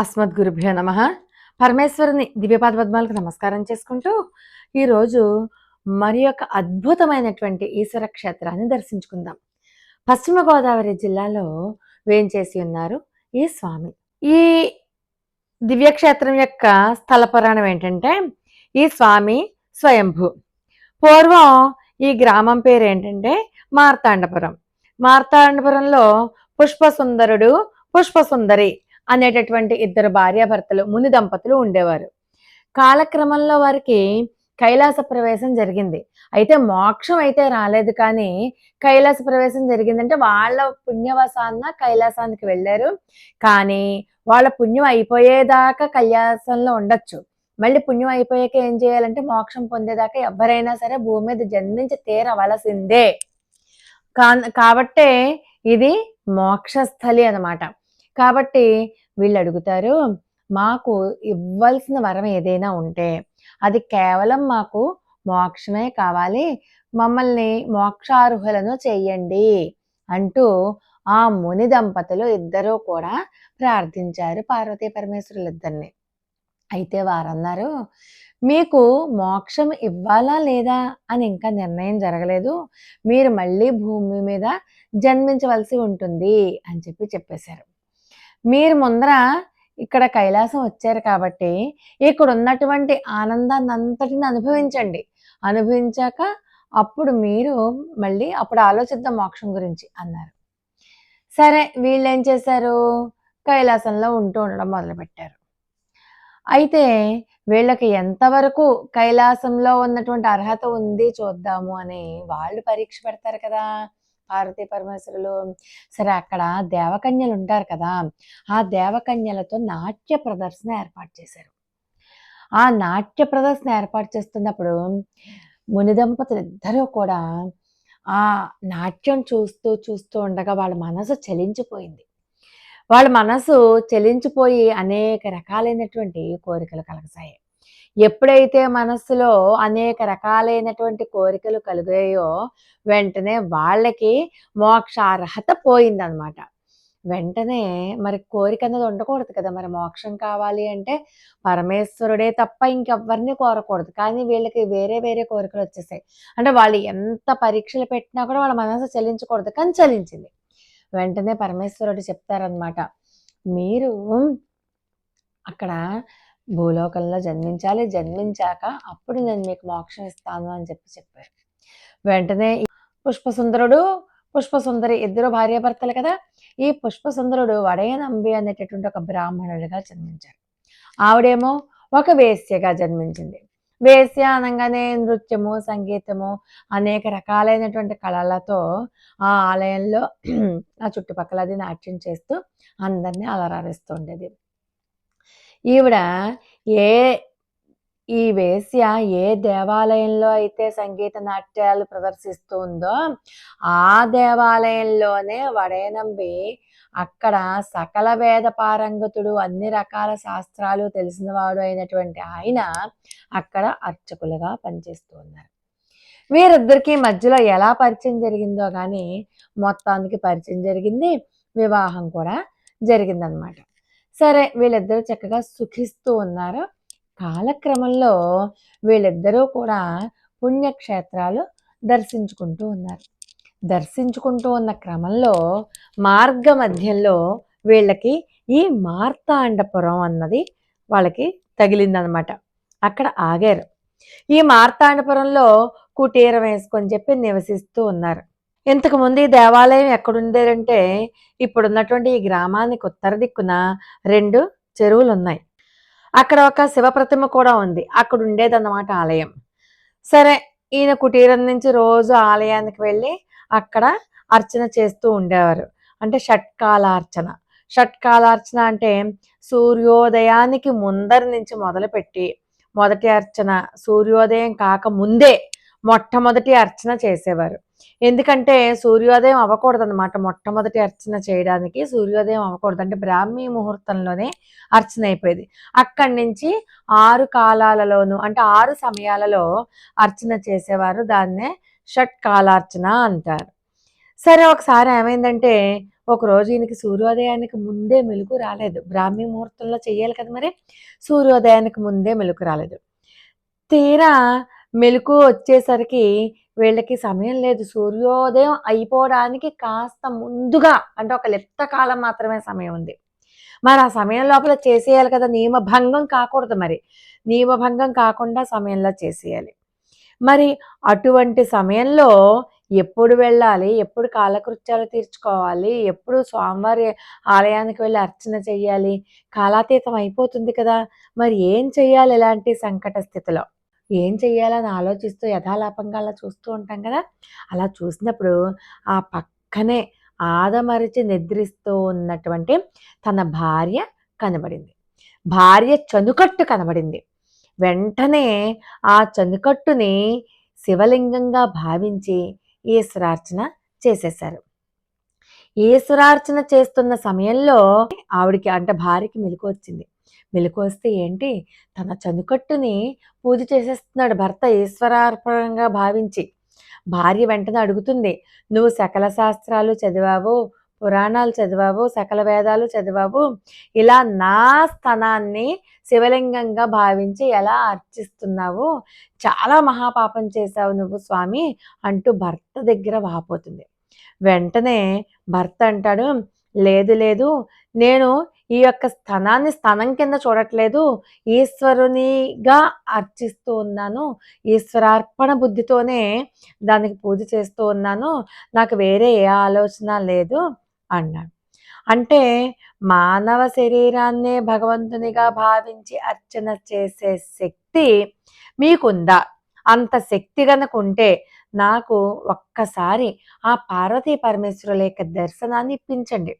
అస్మద్గురుభ్యో నమ. పరమేశ్వరుని దివ్యపాద పద్మాలకు నమస్కారం చేసుకుంటూ ఈరోజు మరి యొక్క అద్భుతమైనటువంటి ఈశ్వర క్షేత్రాన్ని దర్శించుకుందాం. పశ్చిమ గోదావరి జిల్లాలో వేంచేసి ఉన్నారు ఈ స్వామి. ఈ దివ్యక్షేత్రం యొక్క స్థల పురాణం ఏంటంటే ఈ స్వామి స్వయంభూ. పూర్వం ఈ గ్రామం పేరు ఏంటంటే మార్తాండపురం. మార్తాండపురంలో పుష్పసుందరుడు పుష్పసుందరి అనేటటువంటి ఇద్దరు భార్యాభర్తలు ముని దంపతులు ఉండేవారు. కాలక్రమంలో వారికి కైలాస ప్రవేశం జరిగింది. అయితే మోక్షం అయితే రాలేదు కానీ కైలాస ప్రవేశం జరిగిందంటే వాళ్ళ పుణ్యవసాన్న కైలాసానికి వెళ్ళారు. కానీ వాళ్ళ పుణ్యం అయిపోయేదాకా కైలాసంలో ఉండొచ్చు. మళ్ళీ పుణ్యం అయిపోయాక ఏం చేయాలంటే మోక్షం పొందేదాకా ఎవరైనా సరే భూమి మీద జన్మించి తీరవలసిందే. కా కాబట్టే ఇది మోక్షస్థలి అన్నమాట. కాబట్టి వీళ్ళు అడుగుతారు మాకు ఇవ్వాల్సిన వరం ఏదైనా ఉంటే అది కేవలం మాకు మోక్షమే కావాలి మమ్మల్ని మోక్షార్హులను చెయ్యండి అంటూ ఆ ముని దంపతులు ఇద్దరూ కూడా ప్రార్థించారు పార్వతీ పరమేశ్వరులు ఇద్దరిని అయితే వారన్నారు మీకు మోక్షం ఇవ్వాలా లేదా అని ఇంకా నిర్ణయం జరగలేదు మీరు మళ్ళీ భూమి మీద జన్మించవలసి ఉంటుంది అని చెప్పి చెప్పేశారు. మీరు ముందర ఇక్కడ కైలాసం వచ్చారు కాబట్టి ఇక్కడ ఉన్నటువంటి ఆనందాన్ని అంతటిని అనుభవించండి. అనుభవించాక అప్పుడు మీరు మళ్ళీ అప్పుడు ఆలోచిద్దాం మోక్షం గురించి అన్నారు. సరే వీళ్ళు ఏం చేశారు? కైలాసంలో ఉంటూ ఉండడం మొదలుపెట్టారు. అయితే వీళ్ళకి ఎంతవరకు కైలాసంలో ఉన్నటువంటి అర్హత ఉంది చూద్దాము అని వాళ్ళు పరీక్ష పెడతారు కదా. పార్వతీ పరమేశ్వరులు సరే అక్కడ దేవకన్యలు ఉంటారు కదా ఆ దేవకన్యలతో నాట్య ప్రదర్శన ఏర్పాటు చేశారు. ఆ నాట్య ప్రదర్శన ఏర్పాటు చేస్తున్నప్పుడు ముని దంపతులు ఇద్దరూ కూడా ఆ నాట్యం చూస్తూ చూస్తూ ఉండగా వాళ్ళ మనసు చలించిపోయింది. వాళ్ళ మనసు చలించిపోయి అనేక రకాలైనటువంటి కోరికలు కలగసాయి ఎప్పుడైతే మనస్సులో అనేక రకాలైనటువంటి కోరికలు కలిగాయో వెంటనే వాళ్ళకి మోక్ష అర్హత పోయిందనమాట. వెంటనే మరి కోరిక అనేది ఉండకూడదు కదా. మరి మోక్షం కావాలి అంటే పరమేశ్వరుడే తప్ప ఇంకెవ్వరిని కోరకూడదు. కానీ వీళ్ళకి వేరే వేరే కోరికలు వచ్చేసాయి. అంటే వాళ్ళు ఎంత పరీక్షలు పెట్టినా కూడా వాళ్ళ మనసు చెల్లించకూడదు. కానీ చలించింది వెంటనే పరమేశ్వరుడు చెప్తారనమాట. మీరు అక్కడ భూలోకంలో జన్మించాలి. జన్మించాక అప్పుడు నేను మీకు మోక్షం ఇస్తాను అని చెప్పి చెప్పారు. వెంటనే పుష్పసుందరుడు పుష్పసుందరి ఇద్దరు భార్యాభర్తలు కదా ఈ పుష్పసుందరుడు వడయనంబి అనేటటువంటి ఒక బ్రాహ్మణుడిగా జన్మించారు. ఆవిడేమో ఒక వేశ్యగా జన్మించింది. వేశ్య అనగానే నృత్యము సంగీతము అనేక రకాలైనటువంటి కళలతో ఆ ఆలయంలో ఆ చుట్టుపక్కల అది నాట్యం చేస్తూ అందరినీ అలరారిస్తూ ఉండేది. ఈవిడ ఏ ఈ వేశ్య ఏ దేవాలయంలో అయితే సంగీత నాట్యాలు ప్రదర్శిస్తూ ఉందో ఆ దేవాలయంలోనే వడేనంబి అక్కడ సకల వేద పారంగతుడు అన్ని రకాల శాస్త్రాలు తెలిసినవాడు అయినటువంటి ఆయన అక్కడ అర్చకులుగా పనిచేస్తూ ఉన్నారు వీరిద్దరికీ మధ్యలో ఎలా పరిచయం జరిగిందో కానీ మొత్తానికి పరిచయం జరిగింది వివాహం కూడా జరిగిందనమాట. సరే వీళ్ళిద్దరూ చక్కగా సుఖిస్తూ ఉన్నారు. కాలక్రమంలో వీళ్ళిద్దరూ కూడా పుణ్యక్షేత్రాలు దర్శించుకుంటూ ఉన్నారు. దర్శించుకుంటూ ఉన్న క్రమంలో మార్గ మధ్యంలో వీళ్ళకి ఈ మార్తాండపురం అన్నది వాళ్ళకి తగిలిందనమాట. అక్కడ ఆగారు. ఈ మార్తాండపురంలో కుటీరం వేసుకొని చెప్పి నివసిస్తూ ఉన్నారు. ఇంతకుముందు ఈ దేవాలయం ఎక్కడుండేదంటే ఇప్పుడున్నటువంటి ఈ గ్రామానికి ఉత్తర దిక్కున రెండు చెరువులు ఉన్నాయి అక్కడ ఒక శివప్రతిమ కూడా ఉంది. అక్కడ ఉండేదన్నమాట ఆలయం. సరే ఈయన కుటీరం నుంచి రోజు ఆలయానికి వెళ్ళి అక్కడ అర్చన చేస్తూ ఉండేవారు. అంటే షట్కాలార్చన. షట్కాలార్చన అంటే సూర్యోదయానికి ముందరి నుంచి మొదలుపెట్టి మొదటి అర్చన సూర్యోదయం కాక ముందే మొట్టమొదటి అర్చన చేసేవారు. ఎందుకంటే సూర్యోదయం అవ్వకూడదు అనమాట మొట్టమొదటి అర్చన చేయడానికి సూర్యోదయం అవ్వకూడదు. అంటే బ్రాహ్మీ ముహూర్తంలోనే అర్చన అయిపోయేది. అక్కడి నుంచి ఆరు కాలాలలోనూ అంటే ఆరు సమయాలలో అర్చన చేసేవారు దాన్నే షట్ కాలార్చన అంటారు. సరే ఒకసారి ఏమైందంటే ఒకరోజు ఈయనకి సూర్యోదయానికి ముందే మెలుకు రాలేదు. బ్రాహ్మీ ముహూర్తంలో చెయ్యాలి కదా మరి? సూర్యోదయానికి ముందే మెలుకు రాలేదు. తీరా మెలుకు వచ్చేసరికి వీళ్ళకి సమయం లేదు. సూర్యోదయం అయిపోవడానికి కాస్త ముందుగా అంటే ఒక లిప్త కాలం మాత్రమే సమయం ఉంది. మరి ఆ సమయం లోపల చేసేయాలి కదా. నియమభంగం కాకూడదు మరి. నియమభంగం కాకుండా సమయంలో చేసేయాలి. మరి అటువంటి సమయంలో ఎప్పుడు వెళ్ళాలి? ఎప్పుడు కాలకృత్యాలు తీర్చుకోవాలి? ఎప్పుడు స్వామివారి ఆలయానికి వెళ్ళి అర్చన చెయ్యాలి కాలాతీతం అయిపోతుంది కదా. మరి ఏం చెయ్యాలి ఇలాంటి సంకట స్థితిలో? ఏం చెయ్యాలని ఆలోచిస్తూ యథాలాపంగా అలా చూస్తూ ఉంటాం కదా? అలా చూసినప్పుడు ఆ పక్కనే ఆదమరిచి నిద్రిస్తూ ఉన్నటువంటి తన భార్య కనబడింది. భార్య చనుకట్టు కనబడింది. వెంటనే ఆ చనుకట్టుని శివలింగంగా భావించి ఈశ్వరార్చన చేసేశారు. ఈశ్వరార్చన చేస్తున్న సమయంలో ఆవిడికి అంటే భార్యకి మెలకు వచ్చింది. మెలకువస్తే ఏంటి? తన చనుకట్టుని పూజ చేసేస్తున్నాడు భర్త ఈశ్వరార్పణంగా భావించి. భార్య వెంటనే అడుగుతుంది నువ్వు సకల శాస్త్రాలు చదివావు పురాణాలు చదివావు సకల వేదాలు చదివావు ఇలా నా స్థానాన్ని శివలింగంగా భావించి ఎలా అర్చిస్తున్నావు చాలా మహాపాపం చేశావు నువ్వు స్వామి అంటూ భర్త దగ్గర వాపోతుంది. వెంటనే భర్త అంటాడు లేదు లేదు నేను ఈ యొక్క స్థానాన్ని స్థానం కింద చూడట్లేదు. ఈశ్వరునిగా అర్చిస్తూ ఉన్నాను. ఈశ్వరార్పణ బుద్ధితోనే దానికి పూజ చేస్తూ ఉన్నాను. నాకు వేరే ఏ ఆలోచన లేదు అన్నాడు. అంటే మానవ శరీరాన్నే భగవంతునిగా భావించి అర్చన చేసే శక్తి మీకుందా? అంత శక్తి గనక ఉంటే నాకు ఒక్కసారి ఆ పార్వతీ పరమేశ్వరుల యొక్క దర్శనాన్ని ఇప్పించండి.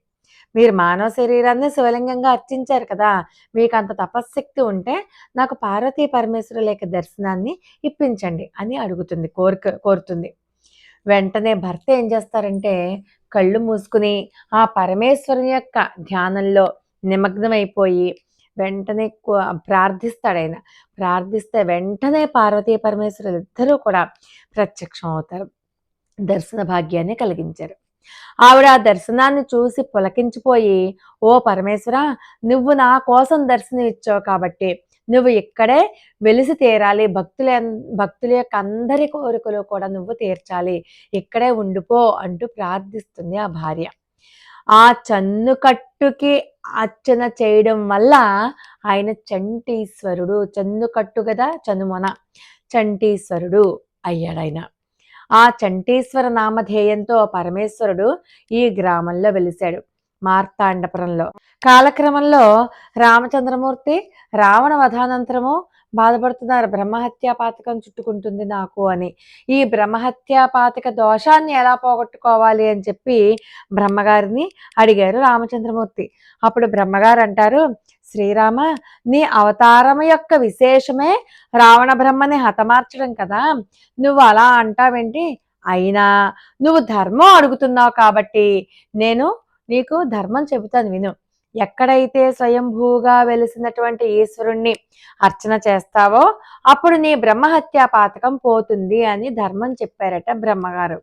మీరు మానవ శరీరాన్ని శివలింగంగా అర్చించారు కదా మీకు అంత తపశ్శక్తి ఉంటే నాకు పార్వతీ పరమేశ్వరుల యొక్క దర్శనాన్ని ఇప్పించండి అని అడుగుతుంది కోరిక కోరుతుంది. వెంటనే భర్త ఏం చేస్తారంటే కళ్ళు మూసుకుని ఆ పరమేశ్వరుని యొక్క ధ్యానంలో నిమగ్నమైపోయి వెంటనే ప్రార్థిస్తాడు ఆయన. ప్రార్థిస్తే వెంటనే పార్వతీ పరమేశ్వరులు ఇద్దరూ కూడా ప్రత్యక్షం అవుతారు దర్శన భాగ్యాన్ని కలిగించారు. ఆవిడ ఆ దర్శనాన్ని చూసి పులకించిపోయి ఓ పరమేశ్వర నువ్వు నా కోసం దర్శనం ఇచ్చావు కాబట్టి నువ్వు ఇక్కడే వెలిసి తీరాలి. భక్తుల భక్తుల యొక్క అందరి కోరికలు కూడా నువ్వు తీర్చాలి. ఇక్కడే ఉండిపో అంటూ ప్రార్థిస్తుంది ఆ భార్య. ఆ చన్నుకట్టుకి అర్చన చేయడం వల్ల ఆయన చంటీశ్వరుడు చన్నుకట్టు కదా చనుమొన చంటీశ్వరుడు అయ్యాడు ఆయన ఆ చంటీశ్వర నామధేయంతో పరమేశ్వరుడు ఈ గ్రామంలో వెలిశాడు మార్తాండపురంలో. కాలక్రమంలో రామచంద్రమూర్తి రావణ వధానంతరము బాధపడుతున్నారు బ్రహ్మహత్యా పాతకం చుట్టుకుంటుంది నాకు అని. ఈ బ్రహ్మహత్యా పాతక దోషాన్ని ఎలా పోగొట్టుకోవాలి అని చెప్పి బ్రహ్మగారిని అడిగారు రామచంద్రమూర్తి. అప్పుడు బ్రహ్మగారు అంటారు శ్రీరామ నీ అవతారం యొక్క విశేషమే రావణ బ్రహ్మని హతమార్చడం కదా. నువ్వు అలా అంటావేంటి? అయినా నువ్వు ధర్మం అడుగుతున్నావు కాబట్టి నేను నీకు ధర్మం చెబుతాను విను. ఎక్కడైతే స్వయంభూగా వెలిసినటువంటి ఈశ్వరుణ్ణి అర్చన చేస్తావో అప్పుడు నీ బ్రహ్మహత్యా పాతకం పోతుంది అని ధర్మం చెప్పారట బ్రహ్మగారు.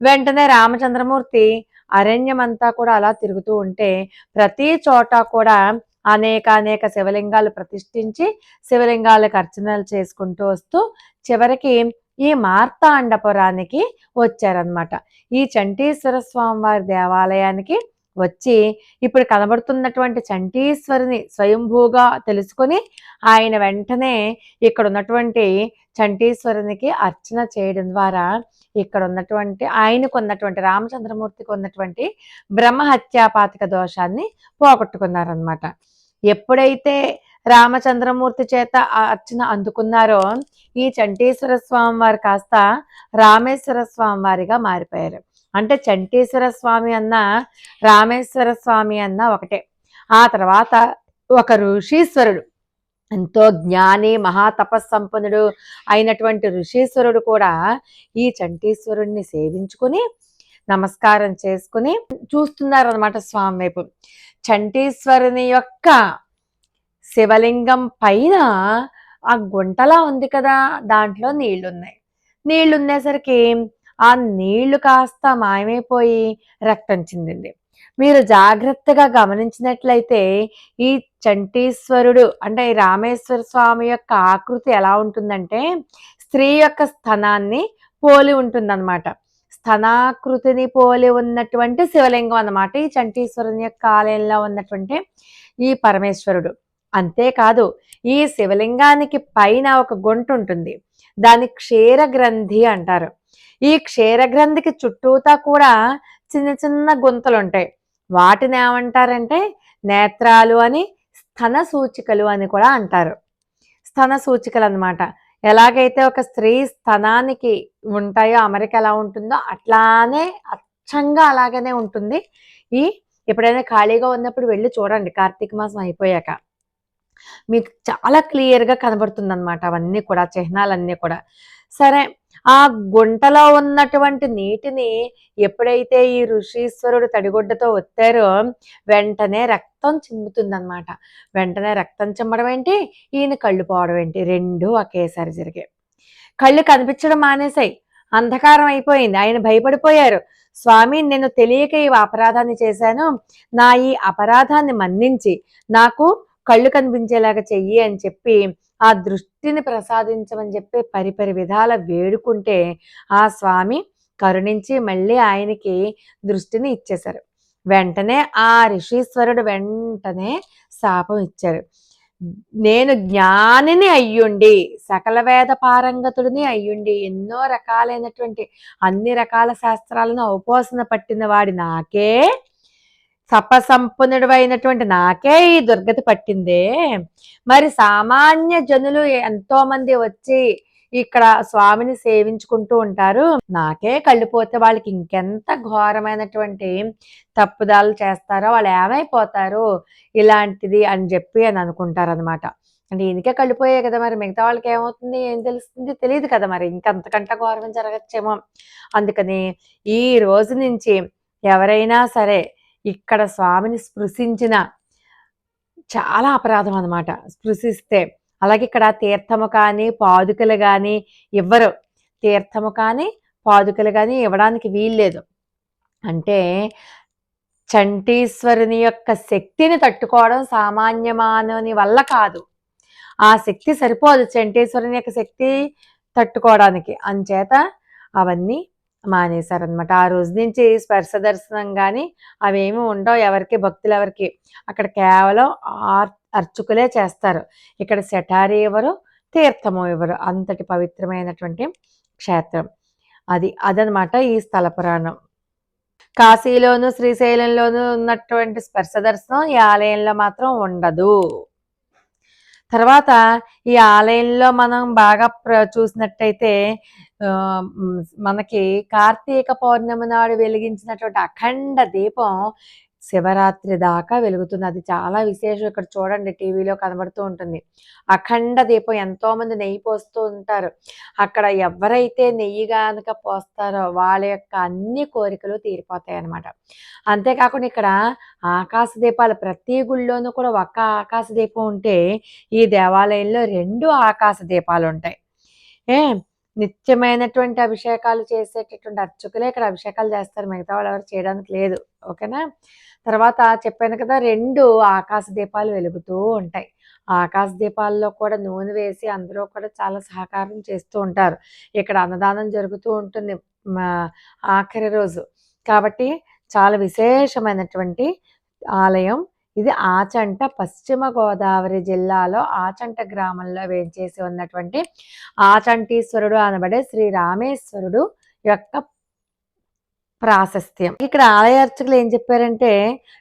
వెంటనే రామచంద్రమూర్తి అరణ్యమంతా కూడా అలా తిరుగుతూ ఉంటే ప్రతి చోట కూడా అనేక అనేక శివలింగాలు ప్రతిష్ఠించి శివలింగాలకు అర్చనలు చేసుకుంటూ వస్తూ చివరికి ఈ మార్తాండపురానికి వచ్చారనమాట ఈ చంటీశ్వర స్వామి వారి దేవాలయానికి వచ్చి ఇప్పుడు కనబడుతున్నటువంటి చంటీశ్వరిని స్వయంభూగా తెలుసుకొని ఆయన వెంటనే ఇక్కడ ఉన్నటువంటి చంటీశ్వరునికి అర్చన చేయడం ద్వారా ఇక్కడ ఉన్నటువంటి ఆయనకు ఉన్నటువంటి రామచంద్రమూర్తికి ఉన్నటువంటి బ్రహ్మహత్యాపాతిక దోషాన్ని పోగొట్టుకున్నారనమాట ఎప్పుడైతే రామచంద్రమూర్తి చేత అర్చన అందుకున్నారో ఈ చంటేశ్వర స్వామి వారు కాస్త రామేశ్వర స్వామి వారిగా మారిపోయారు. అంటే చంటేశ్వర స్వామి అన్న రామేశ్వర స్వామి అన్న ఒకటే. ఆ తర్వాత ఒక ఋషీశ్వరుడు ఎంతో జ్ఞాని మహాతపస్సంపన్నుడు అయినటువంటి ఋషీశ్వరుడు కూడా ఈ చంటీశ్వరుణ్ణి సేవించుకుని నమస్కారం చేసుకుని చూస్తున్నారు అనమాట స్వామి వైపు. చంటీశ్వరుని యొక్క శివలింగం పైన ఆ గుంటలా ఉంది కదా దాంట్లో నీళ్ళున్నాయి. నీళ్ళు ఉండేసరికి ఆ నీళ్ళు కాస్త మాయమైపోయి రక్తం చెందింది. మీరు జాగ్రత్తగా గమనించినట్లయితే ఈ చంటీశ్వరుడు అంటే ఈ రామేశ్వర స్వామి యొక్క ఆకృతి ఎలా ఉంటుందంటే స్త్రీ యొక్క స్థనాన్ని పోలి ఉంటుందన్నమాట. స్థనాకృతిని పోలి ఉన్నటువంటి శివలింగం అన్నమాట. ఈ చంటీశ్వరుని యొక్క ఆలయంలో ఉన్నటువంటి ఈ పరమేశ్వరుడు. అంతేకాదు ఈ శివలింగానికి పైన ఒక గుంట ఉంటుంది. దాని క్షీర గ్రంథి అంటారు. ఈ క్షీర గ్రంథికి చుట్టూతా కూడా చిన్న చిన్న గుంతలు ఉంటాయి. వాటిని ఏమంటారంటే నేత్రాలు అని స్థన సూచికలు అని కూడా అంటారు. స్థన సూచికలు అన్నమాట. ఎలాగైతే ఒక స్త్రీ స్థనానికి ఉంటాయో అమరిక ఎలా ఉంటుందో అట్లానే అచ్చంగా అలాగనే ఉంటుంది. ఈ ఎప్పుడైనా ఖాళీగా ఉన్నప్పుడు వెళ్ళి చూడండి కార్తీక మాసం అయిపోయాక. మీకు చాలా క్లియర్గా కనబడుతుంది అనమాట అవన్నీ కూడా చిహ్నాలన్నీ కూడా. సరే ఆ గుంటలో ఉన్నటువంటి నీటిని ఎప్పుడైతే ఈ ఋషీశ్వరుడు తడిగుడ్డతో ఒత్తారో వెంటనే రక్తం చిమ్ముతుందన్నమాట. వెంటనే రక్తం చిమ్మడం ఏంటి? ఈయన కళ్ళు పోవడం ఏంటి? రెండు ఒకేసారి జరిగాయి. కళ్ళు కనిపించడం మానేశాయి. అంధకారం అయిపోయింది. ఆయన భయపడిపోయారు. స్వామి నేను తెలియక ఈ అపరాధాన్ని చేశాను. నా ఈ అపరాధాన్ని మన్నించి నాకు కళ్ళు కనిపించేలాగా చెయ్యి అని చెప్పి ఆ దృష్టిని ప్రసాదించమని చెప్పి పరిపరి విధాల వేడుకుంటే ఆ స్వామి కరుణించి మళ్ళీ ఆయనకి దృష్టిని ఇచ్చేశారు. వెంటనే ఆ ఋషీశ్వరుడు వెంటనే శాపం ఇచ్చారు. నేను జ్ఞానిని అయ్యుండి సకల వేద పారంగతుడిని అయ్యుండి ఎన్నో రకాలైనటువంటి అన్ని రకాల శాస్త్రాలను ఉపోసన పట్టిన వాడి నాకే సపసంపన్నుడు అయినటువంటి నాకే ఈ దుర్గతి పట్టిందే. మరి సామాన్య జనులు ఎంతో మంది వచ్చి ఇక్కడ స్వామిని సేవించుకుంటూ ఉంటారు. నాకే కళ్ళు పోతే వాళ్ళకి ఇంకెంత ఘోరమైనటువంటి తప్పుదాలు చేస్తారో వాళ్ళు ఏమైపోతారు ఇలాంటిది అని చెప్పి అని అనుకుంటారు అనమాట అంటే ఈయనకే కళ్ళిపోయాయి కదా మరి మిగతా వాళ్ళకి ఏమవుతుంది ఏం తెలుస్తుంది తెలియదు కదా మరి. ఇంకంతకంటే ఘోరం జరగచ్చేమో. అందుకని ఈ రోజు నుంచి ఎవరైనా సరే ఇక్కడ స్వామిని స్పృశించిన చాలా అపరాధం అనమాట స్పృశిస్తే అలాగే ఇక్కడ తీర్థము కానీ పాదుకలు కానీ ఇవ్వరు తీర్థము కానీ పాదుకలు కానీ ఇవ్వడానికి వీల్లేదు. అంటే చంటీశ్వరుని యొక్క శక్తిని తట్టుకోవడం సామాన్య మానవుని వల్ల కాదు. ఆ శక్తి సరిపోదు చంటీశ్వరుని యొక్క శక్తి తట్టుకోవడానికి. అంచేత అవన్నీ మానేశారనమాట ఆ రోజు నుంచి స్పర్శ దర్శనం కానీ అవేమి ఉండవు ఎవరికి భక్తులు ఎవరికి. అక్కడ కేవలం అర్చకులే చేస్తారు. ఇక్కడ శటారి ఎవరు తీర్థము ఎవరు. అంతటి పవిత్రమైనటువంటి క్షేత్రం. అది అదనమాట ఈ స్థల పురాణం. కాశీలోను శ్రీశైలంలోను ఉన్నటువంటి స్పర్శ దర్శనం ఈ ఆలయంలో మాత్రం ఉండదు. తర్వాత ఈ ఆలయంలో మనం బాగా చూసినట్టయితే ఆ, మనకి కార్తీక పౌర్ణమి నాడు వెలిగించినటువంటి అఖండ దీపం శివరాత్రి దాకా వెలుగుతుంది. అది చాలా విశేషం. ఇక్కడ చూడండి టీవీలో కనబడుతూ ఉంటుంది. అఖండ దీపం ఎంతో మంది నెయ్యి పోస్తూ ఉంటారు. అక్కడ ఎవరైతే నెయ్యి కనుక పోస్తారో వాళ్ళ యొక్క అన్ని కోరికలు తీరిపోతాయి అన్నమాట అంతేకాకుండా ఇక్కడ ఆకాశ దీపాలు ప్రతి గుళ్ళోనూ కూడా ఒక్క ఆకాశ దీపం ఉంటే ఈ దేవాలయంలో రెండు ఆకాశ దీపాలు ఉంటాయి. ఏ? నిత్యమైనటువంటి అభిషేకాలు చేసేటటువంటి అర్చకులే ఇక్కడ అభిషేకాలు చేస్తారు. మిగతా వాళ్ళు ఎవరు చేయడానికి లేదు. ఓకేనా? తర్వాత చెప్పాను కదా రెండు ఆకాశ దీపాలు వెలుగుతూ ఉంటాయి. ఆకాశ దీపాల్లో కూడా నూనె వేసి అందరూ కూడా చాలా సహకారం చేస్తూ ఉంటారు. ఇక్కడ అన్నదానం జరుగుతూ ఉంటుంది మా ఆఖరి రోజు. కాబట్టి చాలా విశేషమైనటువంటి ఆలయం ఇది ఆచంట పశ్చిమ గోదావరి జిల్లాలో ఆచంట గ్రామంలో వేంచేసి ఉన్నటువంటి ఆచంటీశ్వరుడు అనబడే శ్రీ రామేశ్వరుడు యొక్క ప్రాశస్త్యం. ఇక్కడ ఆలయ అర్చకులు ఏం చెప్పారంటే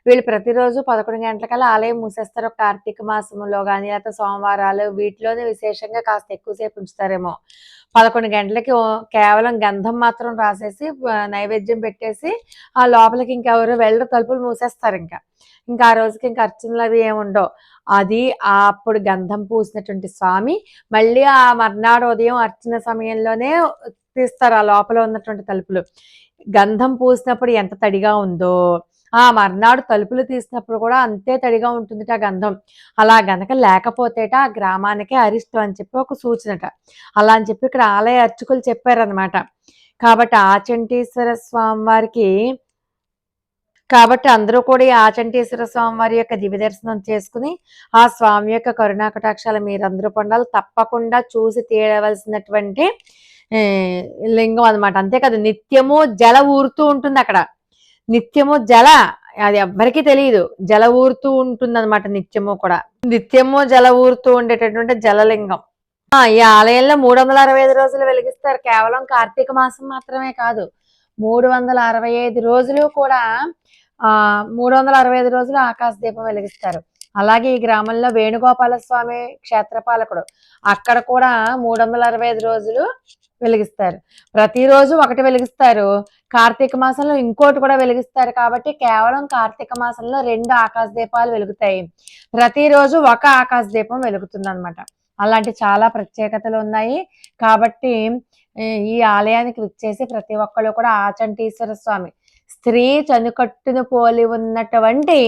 వీళ్ళు ప్రతిరోజు పదకొండు గంటలకల్లా ఆలయం మూసేస్తారు. కార్తీక మాసంలో కానీ లేకపోతే సోమవారాలు వీటిలోనే విశేషంగా కాస్త ఎక్కువసేపు ఉంచుతారేమో. పదకొండు గంటలకి కేవలం గంధం మాత్రం రాసేసి నైవేద్యం పెట్టేసి ఆ లోపలికి ఇంకెవరు వెళ్ళరు తలుపులు మూసేస్తారు ఇంకా. ఇంకా ఆ రోజుకి ఇంకా అర్చనలు అవి ఏముండవు అది ఆ అప్పుడు గంధం పూసినటువంటి స్వామి మళ్ళీ ఆ మర్నాడు ఉదయం అర్చన సమయంలోనే తీస్తారు ఆ లోపల ఉన్నటువంటి తలుపులు. గంధం పూసినప్పుడు ఎంత తడిగా ఉందో ఆ మర్నాడు తలుపులు తీసినప్పుడు కూడా అంతే తడిగా ఉంటుందిట ఆ గంధం. అలా గనక లేకపోతేట ఆ గ్రామానికే అరిష్టం అని చెప్పి ఒక సూచనట. అలా అని చెప్పి ఇక్కడ ఆలయ అర్చకులు చెప్పారనమాట కాబట్టి ఆచంటీశ్వర స్వామి వారికి కాబట్టి అందరూ కూడా ఈ ఆచంటేశ్వర స్వామి వారి యొక్క దివ్య దర్శనం చేసుకుని ఆ స్వామి యొక్క కరుణాకటాక్షాలు మీరందరూ పొందాలి. తప్పకుండా చూసి తీయవలసినటువంటి లింగం అనమాట అంతే కదా. నిత్యము జల ఊరుతూ ఉంటుంది అక్కడ. నిత్యము జల అది ఎవ్వరికీ తెలియదు. జల ఊరుతూ ఉంటుంది అనమాట నిత్యము కూడా. నిత్యము జల ఊరుతూ ఉండేటటువంటి జలలింగం. ఆ, ఈ ఆలయంలో మూడు వందల అరవై ఐదు రోజులు వెలిగిస్తారు. కేవలం కార్తీక మాసం మాత్రమే కాదు. మూడు వందల అరవై ఐదు రోజులు కూడా ఆ మూడు వందల అరవై ఐదు రోజులు ఆకాశ దీపం వెలిగిస్తారు. అలాగే ఈ గ్రామంలో వేణుగోపాల స్వామి క్షేత్రపాలకుడు అక్కడ కూడా మూడు వందల అరవై ఐదు రోజులు వెలిగిస్తారు. ప్రతిరోజు ఒకటి వెలిగిస్తారు. కార్తీక మాసంలో ఇంకోటి కూడా వెలిగిస్తారు కాబట్టి కేవలం కార్తీక మాసంలో రెండు ఆకాశ దీపాలు వెలుగుతాయి. ప్రతిరోజు ఒక ఆకాశ దీపం వెలుగుతుంది అనమాట అలాంటి చాలా ప్రత్యేకతలు ఉన్నాయి. కాబట్టి ఈ ఆలయానికి విచ్చేసి ప్రతి ఒక్కళ్ళు కూడా ఆచంటీశ్వర స్వామి స్త్రీ చనుకట్టును పోలి ఉన్నటువంటి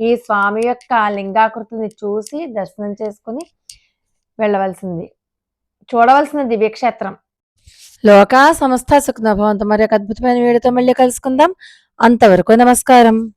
ఈ స్వామి యొక్క లింగాకృతిని చూసి దర్శనం చేసుకుని వెళ్ళవలసింది. చూడవలసిన దివ్యక్షేత్రం. లోకా సంస్థ సుఖనభవంతో. మరి ఒక అద్భుతమైన వీడియోతో మళ్ళీ కలుసుకుందాం. అంతవరకు నమస్కారం.